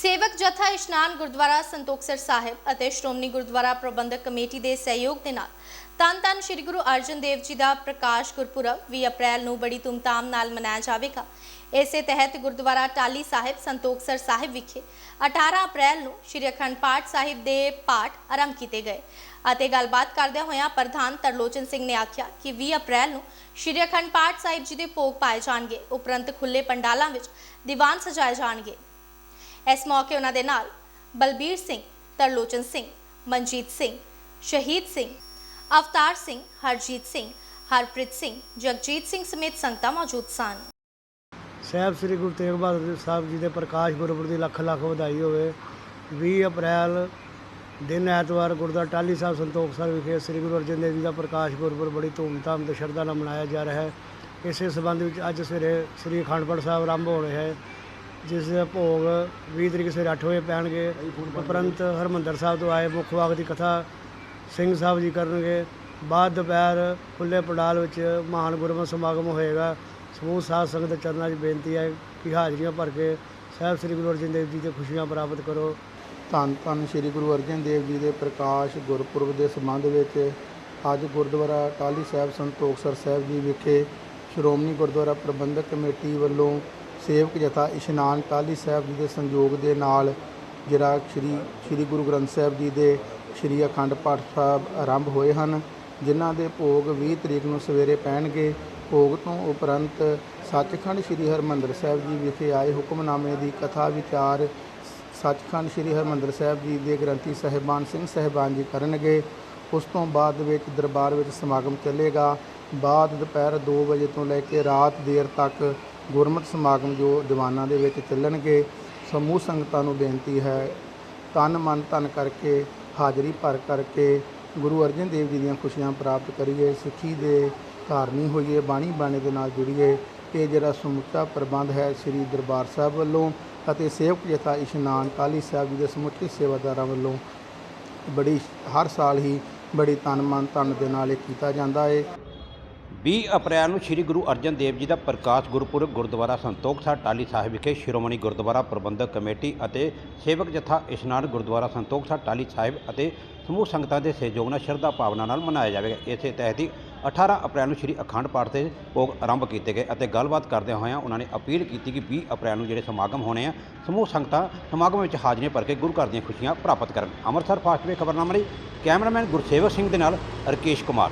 ਸੇਵਕ ਜਥਾ ਇਸ਼ਨਾਨ ਗੁਰਦੁਆਰਾ ਸੰਤੋਖਸਰ ਸਾਹਿਬ ਅਤੇ ਸ਼੍ਰੋਮਣੀ ਗੁਰਦੁਆਰਾ ਪ੍ਰਬੰਧਕ ਕਮੇਟੀ ਦੇ ਸਹਿਯੋਗ ਦੇ ਨਾਲ ਤਨ ਤਨ ਸ੍ਰੀ ਗੁਰੂ ਅਰਜਨ ਦੇਵ ਜੀ ਦਾ ਪ੍ਰਕਾਸ਼ ਗੁਰਪੁਰਬ 20 ਅਪ੍ਰੈਲ ਨੂੰ ਬੜੀ ਧੂਮਧਾਮ ਨਾਲ ਮਨਾਇਆ ਜਾਵੇਗਾ। ਇਸੇ ਤਹਿਤ ਗੁਰਦੁਆਰਾ ਟਾਲੀ ਸਾਹਿਬ ਸੰਤੋਖਸਰ ਸਾਹਿਬ ਵਿਖੇ 18 ਅਪ੍ਰੈਲ ਨੂੰ ਸ੍ਰੀ ਅਖੰਡ ਪਾਠ ਸਾਹਿਬ ਦੇ ਪਾਠ ਆਰੰਭ ਕੀਤੇ ਗਏ ਅਤੇ ਗੱਲਬਾਤ ਕਰਦਿਆਂ ਹੋਇਆਂ ਪ੍ਰਧਾਨ ਤਰਲੋਚਨ ਸਿੰਘ ਨੇ ਆਖਿਆ ਕਿ 20 ਅਪ੍ਰੈਲ ਨੂੰ ਸ੍ਰੀ ਅਖੰਡ ਪਾਠ ਸਾਹਿਬ ਜੀ ਦੇ ਭੋਗ ਪਾਏ ਜਾਣਗੇ। ਉਪਰੰਤ ਖੁੱਲੇ ਪੰਡਾਲਾਂ ਵਿੱਚ ਦੀਵਾਨ ਸਜਾਏ ਜਾਣਗੇ। ਇਸ ਮੌਕੇ ਉਹਨਾਂ ਦੇ ਨਾਲ ਬਲਬੀਰ ਸਿੰਘ, ਤਰਲੋਚਨ ਸਿੰਘ, ਮਨਜੀਤ ਸਿੰਘ, ਸ਼ਹੀਦ ਸਿੰਘ, ਅਵਤਾਰ ਸਿੰਘ, ਹਰਜੀਤ ਸਿੰਘ, ਹਰਪ੍ਰੀਤ ਸਿੰਘ, ਜਗਜੀਤ ਸਿੰਘ ਸਮੇਤ ਸੰਗਤਾਂ ਮੌਜੂਦ ਸਨ। ਸਾਹਿਬ ਸ੍ਰੀ ਗੁਰੂ ਤੇਗ ਬਹਾਦਰ ਸਾਹਿਬ ਜੀ ਦੇ ਪ੍ਰਕਾਸ਼ ਗੁਰਪੁਰਬ ਦੀ ਲੱਖ ਲੱਖ ਵਧਾਈ ਹੋਵੇ। 20 ਅਪ੍ਰੈਲ ਦਿਨ ਐਤਵਾਰ ਗੁਰਦੁਆਰਾ ਟਾਹਲੀ ਸਾਹਿਬ ਸੰਤੋਖ ਸਾਹਿਬ ਵਿਖੇ ਸ੍ਰੀ ਗੁਰੂ ਅਰਜਨ ਦੇਵ ਜੀ ਦਾ ਪ੍ਰਕਾਸ਼ ਗੁਰਪੁਰਬ ਬੜੀ ਧੂਮਧਾਮ ਤੇ ਸ਼ਰਧਾ ਨਾਲ ਮਨਾਇਆ ਜਾ ਰਿਹਾ ਹੈ। ਇਸੇ ਸਬੰਧ ਵਿੱਚ ਅੱਜ ਸਵੇਰੇ ਸ੍ਰੀ ਅਖੰਡ ਪਾਠ ਸਾਹਿਬ ਆਰੰਭ ਹੋ ਰਿਹਾ ਹੈ। ਜਿਸ ਦਾ ਭੋਗ 20 ਤਰੀਕ ਸਵੇਰੇ 8 ਵਜੇ ਪੈਣਗੇ। ਉਪਰੰਤ ਹਰਮੰਦਰ ਸਾਹਿਬ ਤੋਂ ਆਏ ਮੁੱਖ ਵਾਕ ਦੀ ਕਥਾ ਸਿੰਘ ਸਾਹਿਬ ਜੀ ਕਰਨਗੇ। ਬਾਅਦ ਦੁਪਹਿਰ ਖੁੱਲੇ ਪੰਡਾਲ ਵਿੱਚ ਮਹਾਨ ਗੁਰਮਤਿ ਸਮਾਗਮ ਹੋਏਗਾ। ਸਮੂਹ ਸਾਧ ਸੰਗਤ ਦੇ ਚਰਨਾਂ 'ਚ ਬੇਨਤੀ ਹੈ ਕਿ ਹਾਜ਼ਰੀਆਂ ਭਰ ਕੇ ਸਾਹਿਬ ਸ੍ਰੀ ਗੁਰੂ ਅਰਜਨ ਦੇਵ ਜੀ ਦੇ ਖੁਸ਼ੀਆਂ ਪ੍ਰਾਪਤ ਕਰੋ। ਧੰਨ ਧੰਨ ਸ੍ਰੀ ਗੁਰੂ ਅਰਜਨ ਦੇਵ ਜੀ ਦੇ ਪ੍ਰਕਾਸ਼ ਗੁਰਪੁਰਬ ਦੇ ਸੰਬੰਧ ਵਿੱਚ ਅੱਜ ਗੁਰਦੁਆਰਾ ਟਾਹਲੀ ਸਾਹਿਬ ਸੰਤੋਖਸਰ ਸਾਹਿਬ ਜੀ ਵਿਖੇ ਸ਼੍ਰੋਮਣੀ ਗੁਰਦੁਆਰਾ ਪ੍ਰਬੰਧਕ ਕਮੇਟੀ ਵੱਲੋਂ ਸੇਵਕ ਜਥਾ ਇਸ਼ਨਾਨ ਟਾਹਲੀ ਸਾਹਿਬ ਜੀ ਦੇ ਸੰਯੋਗ ਦੇ ਨਾਲ ਜਿਹੜਾ ਸ਼੍ਰੀ ਸ਼੍ਰੀ ਗੁਰੂ ਗ੍ਰੰਥ ਸਾਹਿਬ ਜੀ ਦੇ ਸ਼੍ਰੀ ਅਖੰਡ ਪਾਠ ਸਾਹਿਬ ਆਰੰਭ ਹੋਏ ਹਨ, ਜਿਨ੍ਹਾਂ ਦੇ ਭੋਗ 20 ਤਰੀਕ ਨੂੰ ਸਵੇਰੇ ਪੈਣਗੇ। ਭੋਗ ਤੋਂ ਉਪਰੰਤ ਸੱਚਖੰਡ ਸ੍ਰੀ ਹਰਿਮੰਦਰ ਸਾਹਿਬ ਜੀ ਵਿਖੇ ਆਏ ਹੁਕਮਨਾਮੇ ਦੀ ਕਥਾ ਵਿਚਾਰ ਸੱਚਖੰਡ ਸ੍ਰੀ ਹਰਿਮੰਦਰ ਸਾਹਿਬ ਜੀ ਦੇ ਗ੍ਰੰਥੀ ਸਾਹਿਬਾਨ ਸਿੰਘ ਸਾਹਿਬਾਨ ਜੀ ਕਰਨਗੇ। ਉਸ ਤੋਂ ਬਾਅਦ ਵਿੱਚ ਦਰਬਾਰ ਵਿੱਚ ਸਮਾਗਮ ਚੱਲੇਗਾ। ਬਾਅਦ ਦੁਪਹਿਰ 2 ਵਜੇ ਤੋਂ ਲੈ ਕੇ ਰਾਤ ਦੇਰ ਤੱਕ ਗੁਰਮਤਿ ਸਮਾਗਮ ਜੋ ਦੀਵਾਨਾਂ ਦੇ ਵਿੱਚ ਚੱਲਣਗੇ, ਸਮੂਹ ਸੰਗਤਾਂ ਨੂੰ ਬੇਨਤੀ ਹੈ, ਤਨ ਮਨ ਧਨ ਕਰਕੇ, ਹਾਜ਼ਰੀ ਭਰ ਕਰਕੇ ਗੁਰੂ ਅਰਜਨ ਦੇਵ ਜੀ ਦੀਆਂ ਖੁਸ਼ੀਆਂ ਪ੍ਰਾਪਤ ਕਰੀਏ, ਸਿੱਖੀ ਦੇ ਧਾਰਨੀ ਹੋਈਏ, ਬਾਣੀ ਬਾਣੇ ਦੇ ਨਾਲ ਜੁੜੀਏ। ਇਹ ਜਿਹੜਾ ਸਮੁੱਚਾ ਪ੍ਰਬੰਧ ਹੈ ਸ੍ਰੀ ਦਰਬਾਰ ਸਾਹਿਬ ਵੱਲੋਂ ਅਤੇ ਸੇਵਕ ਜਥਾ ਇਸ਼ਨਾਨ ਕਾਲੀ ਸਾਹਿਬ ਜੀ ਦੇ ਸਮੁੱਚੇ ਸੇਵਾਦਾਰਾਂ ਵੱਲੋਂ ਬੜੀ, ਹਰ ਸਾਲ ਹੀ ਬੜੀ ਤਨ ਮਨ ਧਨ ਦੇ ਨਾਲ ਇਹ ਕੀਤਾ ਜਾਂਦਾ ਹੈ 20 ਅਪ੍ਰੈਲ ਨੂੰ ਸ੍ਰੀ ਗੁਰੂ ਅਰਜਨ ਦੇਵ ਜੀ ਦਾ ਪ੍ਰਕਾਸ਼ ਗੁਰਪੁਰਬ ਗੁਰਦੁਆਰਾ ਸੰਤੋਖ ਸਾਹਿਬ ਟਾਲੀ ਸਾਹਿਬ ਵਿਖੇ ਸ਼੍ਰੋਮਣੀ ਗੁਰਦੁਆਰਾ ਪ੍ਰਬੰਧਕ ਕਮੇਟੀ ਅਤੇ ਸੇਵਕ ਜਥਾ ਇਸ਼ਨਾਨ ਗੁਰਦੁਆਰਾ ਸੰਤੋਖ ਸਾਹਿਬ ਟਾਲੀ ਸਾਹਿਬ ਅਤੇ ਸਮੂਹ ਸੰਗਤਾਂ ਦੇ ਸਹਿਯੋਗ ਨਾਲ ਸ਼ਰਧਾ ਭਾਵਨਾ ਨਾਲ ਮਨਾਇਆ ਜਾਵੇਗਾ। ਇਸੇ ਤਹਿਤ ਹੀ 18 ਅਪ੍ਰੈਲ ਨੂੰ ਸ੍ਰੀ ਅਖੰਡ ਪਾਠ ਦੇ ਭੋਗ ਆਰੰਭ ਕੀਤੇ ਗਏ ਅਤੇ ਗੱਲਬਾਤ ਕਰਦਿਆਂ ਹੋਇਆਂ ਉਹਨਾਂ ਨੇ ਅਪੀਲ ਕੀਤੀ ਕਿ 20 ਅਪ੍ਰੈਲ ਨੂੰ ਜਿਹੜੇ ਸਮਾਗਮ ਹੋਣੇ ਆ, ਸਮੂਹ ਸੰਗਤਾਂ ਸਮਾਗਮ ਵਿੱਚ ਹਾਜ਼ਰੀਆਂ ਭਰ ਕੇ ਗੁਰੂ ਘਰ ਦੀਆਂ ਖੁਸ਼ੀਆਂ ਪ੍ਰਾਪਤ ਕਰਨ। ਅੰਮ੍ਰਿਤਸਰ ਫਾਸਟਵੇ ਖਬਰਨਾਮਾ ਲਈ ਕੈਮਰਾਮੈਨ ਗੁਰਸੇਵਕ ਸਿੰਘ ਦੇ ਨਾਲ ਰਕੇਸ਼ ਕੁਮਾਰ।